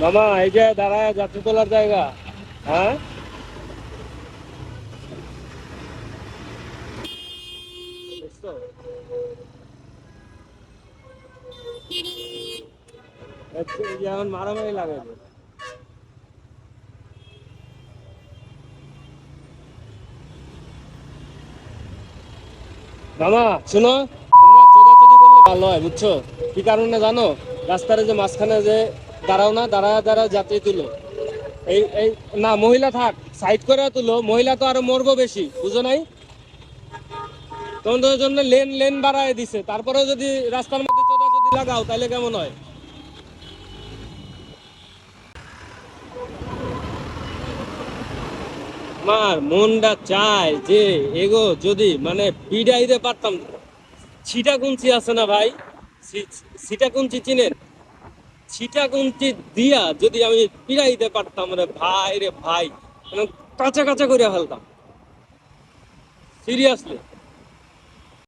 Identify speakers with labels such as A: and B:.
A: মামা, এই যে দাঁড়ায়, যাত্রী তোলার জায়গা। হ্যাঁ? এখন মারামারি লাগে। মামা, শোনো, তোমরা চোদাচুদি করলে ভালো হয়, বুঝছ? কি কারণে জানো? রাস্তার যে মাঝখানে যে দাঁড়াও না দাঁড়া দাঁড়া যাত্রী তুলো। এই এই, না, মহিলা থাক সাইড করে তুলো, মহিলা তো আরও মরবো বেশি, বুঝো নাই? তোমাদের জন্য লেন লেন বাড়ায় দিছে তারপরে যদি রাস্তার মধ্যে চোদাচুদি লাগাও, তাহলে কেমন হয়? মার মনটা চায় যে এগো যদি মানে পিডাইতে পারতাম। ছিটা কুঞ্চি আছে না ভাই? ছি- ছিটা কুঞ্চি চিনেন? ছিটা কুঞ্চি দিয়া যদি আমি পিড়াইতে পারতাম রে ভাই রে ভাই কাঁচা কাঁচা করিয়া ফেলতাম। সিরিয়াসলি